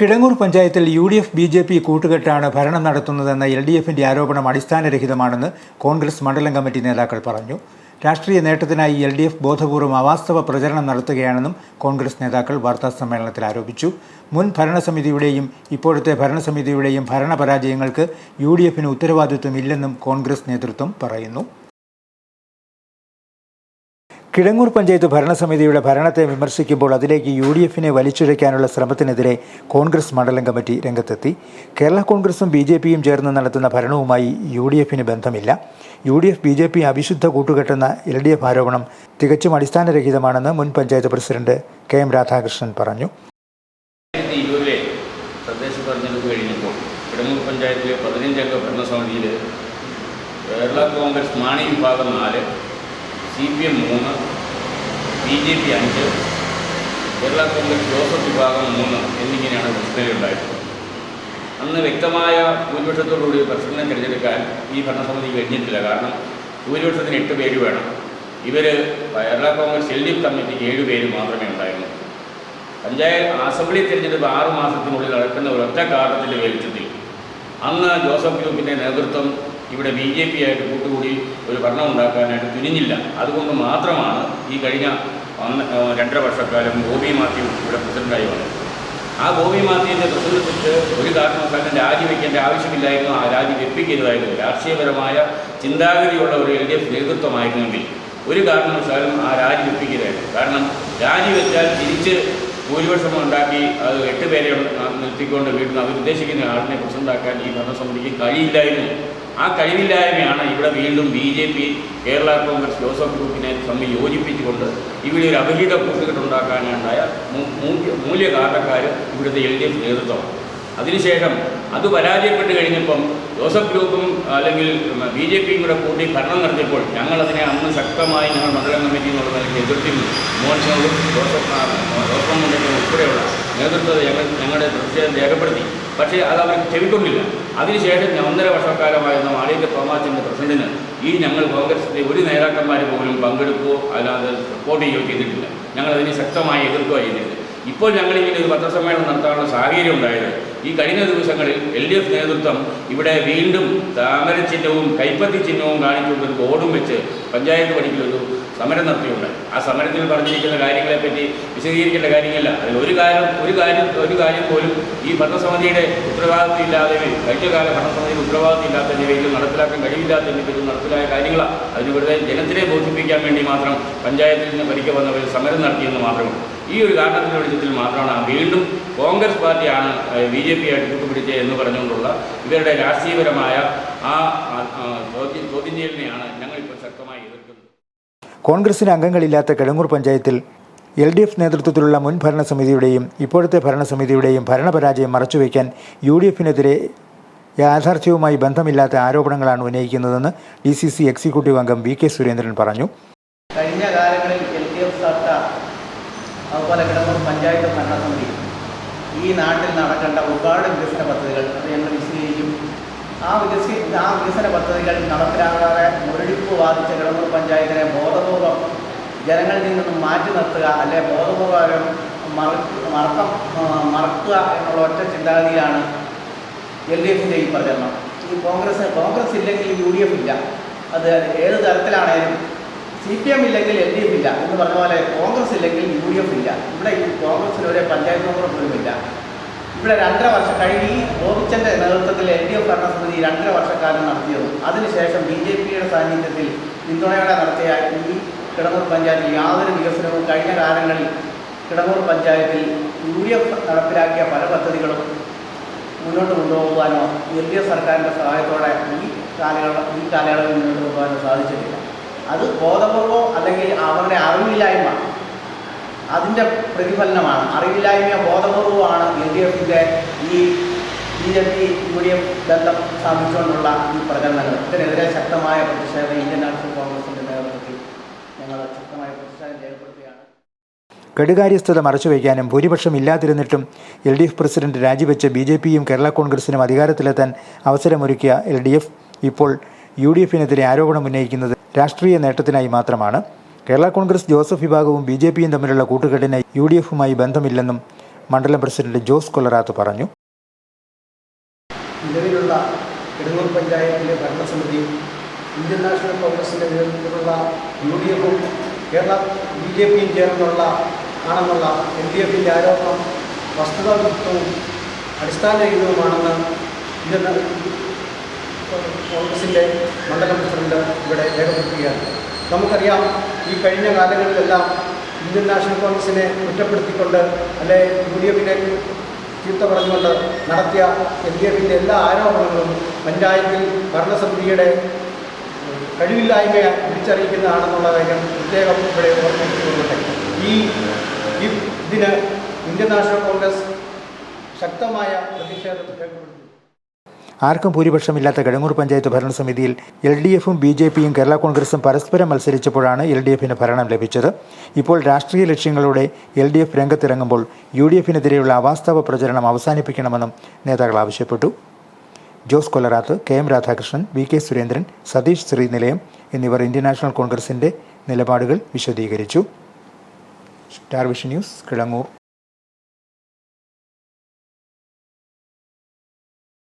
കിടങ്ങൂർ പഞ്ചായത്തിൽ U D F B J P കൂട്ടുകെട്ടാണ് ഭരണം നടത്തുന്നതെന്ന L D എഫിന്റെ ആരോപണം അടിസ്ഥാനരഹിതമാണെന്ന് കോൺഗ്രസ് മണ്ഡലം കമ്മിറ്റി നേതാക്കൾ പറഞ്ഞു. രാഷ്ട്രീയ നേട്ടത്തിനായി എൽ ഡി എഫ് ബോധപൂർവം അവാസ്തവ പ്രചരണം നടത്തുകയാണെന്നും കോൺഗ്രസ് നേതാക്കൾ വാർത്താസമ്മേളനത്തിൽ ആരോപിച്ചു. മുൻ ഭരണസമിതിയുടെയും ഇപ്പോഴത്തെ ഭരണസമിതിയുടെയും ഭരണപരാജയങ്ങൾക്ക് യു ഡി എഫിന് ഉത്തരവാദിത്വമില്ലെന്നും കോൺഗ്രസ് നേതൃത്വം പറയുന്നു. കിടങ്ങൂർ പഞ്ചായത്ത് ഭരണസമിതിയുടെ ഭരണത്തെ വിമർശിക്കുമ്പോൾ അതിലേക്ക് യു ഡി എഫിനെ വലിച്ചിഴയ്ക്കാനുള്ള ശ്രമത്തിനെതിരെ കോൺഗ്രസ് മണ്ഡലം കമ്മിറ്റി രംഗത്തെത്തി. കേരള കോൺഗ്രസും ബി ജെ പിയും ചേർന്ന് നടത്തുന്ന ഭരണവുമായി യു ഡി എഫിന് ബന്ധമില്ല. U D F B J P അവിശുദ്ധ കൂട്ടുകെട്ടെന്ന എൽ ഡി എഫ് ആരോപണം തികച്ചും അടിസ്ഥാനരഹിതമാണെന്ന് മുൻ panchayat president K M Radhakrishnan പറഞ്ഞു. പഞ്ചായത്തിലെ ഭരണസമിതിയിൽ കേരള കോൺഗ്രസ് മാണി വിഭാഗം നാല് സി പി എം മൂന്ന് ബി ജെ പി അഞ്ച് കേരള കോൺഗ്രസ് ജോസഫ് വിഭാഗം മൂന്ന് എന്നിങ്ങനെയാണ് പ്രസിഡന്റുണ്ടായിട്ടുള്ളത് അന്ന് വ്യക്തമായ ഭൂരിപക്ഷത്തോടുകൂടി പ്രസിഡന്റിനെ തിരഞ്ഞെടുക്കാൻ ഈ ഭരണസമിതി കഴിഞ്ഞിട്ടില്ല. കാരണം ഭൂരിപക്ഷത്തിന് എട്ട് പേര് വേണം. ഇവർ Kerala Congress L D F കമ്മിറ്റിക്ക് ഏഴ് പേര് മാത്രമേ ഉണ്ടായിരുന്നു പഞ്ചായത്ത് അസംബ്ലി തിരഞ്ഞെടുപ്പ് ആറ് മാസത്തിനുള്ളിൽ നടക്കുന്ന ഒരൊറ്റ കാരണത്തിന്റെ വെളിച്ചത്തിൽ അന്ന് ജോസഫ് ഗ്രൂപ്പിന്റെ നേതൃത്വം ഇവിടെ ബി ജെ പി ആയിട്ട് കൂട്ടുകൂടി ഒരു ഭരണം ഉണ്ടാക്കാനായിട്ട് തുനിഞ്ഞില്ല. അതുകൊണ്ട് മാത്രമാണ് ഈ കഴിഞ്ഞ ഒന്ന് രണ്ടര വർഷക്കാലം ഗോപി മാത്യു ഇവിടെ പ്രസിഡന്റായി വന്നു. ആ ഗോപി മാത്യുവിന്റെ പ്രസിഡന്റിച്ച് ഒരു കാരണവശാലും രാജിവെക്കേണ്ട ആവശ്യമില്ലായിരുന്നു. ആ രാജി വെപ്പിക്കരുതായിരുന്നു രാഷ്ട്രീയപരമായ ചിന്താഗതിയുള്ള ഒരു എൽ ഡി എഫ് നേതൃത്വമായിരുന്നെങ്കിൽ ഒരു കാരണവശാലും ആ രാജി വെപ്പിക്കരുതായിരുന്നു കാരണം രാജിവെച്ചാൽ തിരിച്ച് ഭൂരിപക്ഷം ഉണ്ടാക്കി അത് എട്ട് പേരെ നിർത്തിക്കൊണ്ട് വീട്ടിൽ അവരുദ്ദേശിക്കുന്ന ആളിനെ പ്രസിഡന്റാക്കാൻ ഈ ഭരണസമിതിക്ക് കഴിയില്ലായിരുന്നു. ആ കഴിവില്ലായ്മയാണ് ഇവിടെ വീണ്ടും B J P Kerala Congress Joseph ഗ്രൂപ്പിനെ തമ്മിൽ യോജിപ്പിച്ചുകൊണ്ട് ഇവിടെ ഒരു അപഹിത കൂട്ടുകെട്ടുണ്ടാക്കാനുണ്ടായ മൂല്യ കാരണക്കാർ ഇവിടുത്തെ എൽ ഡി എഫ് നേതൃത്വമാണ്. അതിനുശേഷം അത് പരാജയപ്പെട്ട് കഴിഞ്ഞപ്പം ജോസഫ് ഗ്രൂപ്പും അല്ലെങ്കിൽ ബി ജെ പിയും കൂടെ കൂട്ടി ഭരണം നടത്തിയപ്പോൾ ഞങ്ങളതിനെ അന്ന് ശക്തമായി ഞങ്ങൾ മണ്ഡലം കമ്മിറ്റി എന്നുള്ള നിലയ്ക്ക് എതിർത്തിരുന്നു. മോഹൻസിനോടും ജോസഫ് ജോസഫ് മുണ്ടയ്ക്കും ഉൾപ്പെടെയുള്ള നേതൃത്വത്തെ ഞങ്ങൾ ഞങ്ങളുടെ പ്രതിഷേധം രേഖപ്പെടുത്തി. പക്ഷേ അത് അവർ ചെവിക്കൊണ്ടില്ല. അതിനുശേഷം ഒന്നര വർഷക്കാലമായിരുന്ന മാളിക തോമാസിന്റെ പ്രസിഡന്റിന് ഈ ഞങ്ങൾ കോൺഗ്രസിന്റെ ഒരു നേതാക്കന്മാർ പോലും പങ്കെടുക്കുകയോ അല്ലാതെ സപ്പോർട്ട് ചെയ്യുകയോ ചെയ്തിട്ടില്ല. ഞങ്ങൾ അതിനെ ശക്തമായി എതിർക്കുകയോ ചെയ്തിട്ടില്ല. ഇപ്പോൾ ഞങ്ങളിങ്ങനെ ഒരു പത്രസമ്മേളനം നടത്താനുള്ള സാഹചര്യം ഉണ്ടായത് ഈ കഴിഞ്ഞ ദിവസങ്ങളിൽ എൽ ഡി എഫ് നേതൃത്വം ഇവിടെ വീണ്ടും താമര ചിഹ്നവും കൈപ്പത്തി ചിഹ്നവും കാണിച്ചുകൊണ്ട് ഒരു ബോർഡും വെച്ച് പഞ്ചായത്ത് പണിക്ക് ഒരു സമരം നടത്തിയുണ്ട് ആ സമരത്തിൽ പറഞ്ഞിരിക്കുന്ന കാര്യങ്ങളെപ്പറ്റി വിശദീകരിക്കേണ്ട കാര്യങ്ങളില്ല അതിൽ ഒരു കാര്യം ഒരു കാര്യം ഒരു കാര്യം പോലും ഈ ഭരണസമിതിയുടെ ഉത്തരവാദിത്വം ഇല്ലാതെ കഴിഞ്ഞ കാല ഭരണസമിതിയുടെ ഉത്തരവാദിത്വം ഇല്ലാത്ത നിലയിൽ നടപ്പിലാക്കാൻ കഴിയില്ലാത്ത രീതിയിൽ നടപ്പിലായ കാര്യങ്ങളാണ് അതിന് വെറുതെ ജനത്തിനെ ബോധിപ്പിക്കാൻ വേണ്ടി മാത്രം പഞ്ചായത്തിൽ നിന്ന് ഭരിக்க വന്നവർ സമരം നടത്തിയെന്ന് മാത്രമാണ് ഈ ഒരു കാരണത്തിന്റെ വെളിച്ചത്തിൽ മാത്രമാണ് വീണ്ടും കോൺഗ്രസ് പാർട്ടിയാണ് ബി ജെ പി ആയിട്ട് കൂട്ടുപിടിച്ചത് എന്ന് പറഞ്ഞുകൊണ്ടുള്ള ഇവരുടെ രാഷ്ട്രീയപരമായ ആ ചോദ്യം ചോദ്യം ചെയ്യലിനെയാണ് കോൺഗ്രസിന് അംഗങ്ങളില്ലാത്ത കിടങ്ങൂർ പഞ്ചായത്തിൽ എൽ ഡി എഫ് നേതൃത്വത്തിലുള്ള മുൻ ഭരണസമിതിയുടെയും ഇപ്പോഴത്തെ ഭരണസമിതിയുടെയും ഭരണപരാജയം മറച്ചുവെക്കാൻ യു ഡി എഫിനെതിരെ യാഥാർത്ഥ്യവുമായി ബന്ധമില്ലാത്ത ആരോപണങ്ങളാണ് ഉന്നയിക്കുന്നതെന്ന് ഡി സി സി എക്സിക്യൂട്ടീവ് അംഗം വി കെ സുരേന്ദ്രൻ പറഞ്ഞു. കഴിഞ്ഞ കാലങ്ങളിൽ എൽ ഡി എഫ് സർക്കാർ അതുപോലെ കിടന്നൂർ പഞ്ചായത്ത് ഭരണസമിതി ഈ നാട്ടിൽ നടക്കേണ്ട ഒരുപാട് വികസന പദ്ധതികൾ അത് ആ വികസി ആ വികസന പദ്ധതികൾ നടപ്പിലാകാതെ മുരടിപ്പ് ബാധിച്ച കിടന്നൂർ പഞ്ചായത്തിനെ ബോധപൂർവം ജനങ്ങളിൽ നിന്നും മാറ്റി നിർത്തുക അല്ലെ ബോധപൂർവം മറ മറക്കം മറക്കുക എന്നുള്ള ഒറ്റ ചിന്താഗതിയാണ് എൽ ഡി എഫിന്റെ ഈ പ്രചരണം. ഈ കോൺഗ്രസ് കോൺഗ്രസ് ഇല്ലെങ്കിൽ യു ഡി എഫ് ഇല്ല. അത് ഏത് തരത്തിലാണേലും സി പി എം ഇല്ലെങ്കിൽ എൽ ഡി എഫ് ഇല്ല. എന്ന് പറഞ്ഞ പോലെ കോൺഗ്രസ് ഇല്ലെങ്കിൽ യു ഡി എഫ് ഇല്ല. ഇവിടെ ഈ കോൺഗ്രസിൽ ഒരേ പഞ്ചായത്ത് മെമ്പർ പോലും ഇല്ല ഇവിടെ രണ്ടര വർഷം കഴിഞ്ഞ് ഈ ഗോപിച്ചന്റെ നേതൃത്വത്തിൽ എൽ ഡി എഫ് ഭരണസമിതി രണ്ടര വർഷക്കാലം നടത്തിയതും. അതിനുശേഷം ബി ജെ പിയുടെ സാന്നിധ്യത്തിൽ പിന്തുണയോടെ നടത്തിയ ഈ കിടങ്ങൂർ പഞ്ചായത്തിൽ യാതൊരു വികസനവും കഴിഞ്ഞ കാലങ്ങളിൽ കിടങ്ങൂർ പഞ്ചായത്തിൽ യു ഡി എഫ് നടപ്പിലാക്കിയ പല പദ്ധതികളും മുന്നോട്ട് കൊണ്ടുപോകാനോ എൽ ഡി എഫ് സർക്കാരിന്റെ സഹായത്തോടെ ഈ കാലയളവ് ഈ കാലയളവിൽ മുന്നോട്ട് കൊണ്ടുപോകാനോ സാധിച്ചിട്ടില്ല. അത് ബോധപൂർവോ അല്ലെങ്കിൽ അവരുടെ അറിവില്ലായ്മ അതിന്റെ പ്രതിഫലനമാണ്. അറിവില്ലായ്മ ബോധപൂർവമാണ് എൽ ഡി എഫിന്റെ ഈ ബി ജെ പി യു ബന്ധം സ്ഥാപിച്ചുകൊണ്ടുള്ള ഈ പ്രചരണങ്ങൾ. ഇതിനെതിരെ ശക്തമായ പ്രതിഷേധം ഇന്ത്യൻ നാഷണൽ കോൺഗ്രസിന്റെ നേതൃത്വത്തിൽ ഞങ്ങൾ ശക്തമായ പ്രതിഷേധം രേഖപ്പെടുത്തുകയാണ്. കെടുകാര്യസ്ഥത മറച്ചുവെക്കാനും ഭൂരിപക്ഷം ഇല്ലാതിരുന്നിട്ടും എൽ ഡി എഫ് പ്രസിഡന്റ് രാജിവെച്ച് ബി ജെ പിയും കേരള കോൺഗ്രസിനും അധികാരത്തിലെത്താൻ അവസരമൊരുക്കിയ എൽ ഡി എഫ് ഇപ്പോൾ യു ഡി എഫിനെതിരെ ആരോപണം ഉന്നയിക്കുന്നത് രാഷ്ട്രീയ നേട്ടത്തിനായി മാത്രമാണ്. കേരള കോൺഗ്രസ് ജോസഫ് വിഭാഗവും ബി ജെ പിയും തമ്മിലുള്ള കൂട്ടുകെട്ടിന് യു ഡി എഫുമായി ബന്ധമില്ലെന്നും മണ്ഡലം പ്രസിഡന്റ് ജോസ് കൊല്ലറാത്ത് പറഞ്ഞു. നിലവിലുള്ള കിടങ്ങൂർ പഞ്ചായത്തിലെ ഭരണസമിതി ഇന്ത്യൻ നാഷണൽ കോൺഗ്രസിന്റെ നേതൃത്വത്തിലുള്ള യു ഡി എഫും കേരള ബി ജെ പിയും ചേർന്നുള്ള ആണെന്നുള്ള എൽ ഡി എഫിന്റെ ആരോപണം വസ്തുതാവിരുദ്ധവും അടിസ്ഥാനരഹിതവുമാണെന്ന് ഇന്ത്യൻ കോൺഗ്രസിന്റെ മണ്ഡലം പ്രസിഡന്റ് ഇവിടെ രേഖപ്പെടുത്തുകയാണ്. നമുക്കറിയാം ഈ കഴിഞ്ഞ കാലങ്ങളിലെല്ലാം ഇന്ത്യൻ നാഷണൽ കോൺഗ്രസിനെ കുറ്റപ്പെടുത്തിക്കൊണ്ട് അല്ലെ യു ഡി എഫിനെ ചീത്ത പറഞ്ഞുകൊണ്ട് നടത്തിയ എൽ ഡി എഫിന്റെ എല്ലാ ആരോപണങ്ങളും പഞ്ചായത്തിൽ ഭരണസമിതിയുടെ കഴിവില്ലായ്മയെ തിരിച്ചറിയിക്കുന്നതാണെന്നുള്ള കാര്യം പ്രത്യേകം ഇവിടെ ഓർമ്മിപ്പിച്ചുകൊള്ളട്ടെ. ഈ ഇതിന് ഇന്ത്യൻ നാഷണൽ കോൺഗ്രസ് ശക്തമായ പ്രതിഷേധം രേഖപ്പെടുത്തി ആർക്കും ഭൂരിപക്ഷമില്ലാത്ത കിഴങ്ങൂർ പഞ്ചായത്ത് ഭരണസമിതിയിൽ എൽ ഡി എഫും ബി ജെ പിയും കേരള കോൺഗ്രസും പരസ്പരം മത്സരിച്ചപ്പോഴാണ് എൽ ഡി എഫിന് ഭരണം ലഭിച്ചത്. ഇപ്പോൾ രാഷ്ട്രീയ ലക്ഷ്യങ്ങളോടെ എൽ ഡി എഫ് രംഗത്തിറങ്ങുമ്പോൾ യു ഡി എഫിനെതിരെയുള്ള അവാസ്തവ പ്രചരണം അവസാനിപ്പിക്കണമെന്നും നേതാക്കൾ ആവശ്യപ്പെട്ടു. Jose Kollarath K M Radhakrishnan V K Surendran Satheesh Sreenilayam എന്നിവർ ഇന്ത്യൻ നാഷണൽ കോൺഗ്രസിന്റെ നിലപാടുകൾ വിശദീകരിച്ചു. Star Vision News Kizhangoor.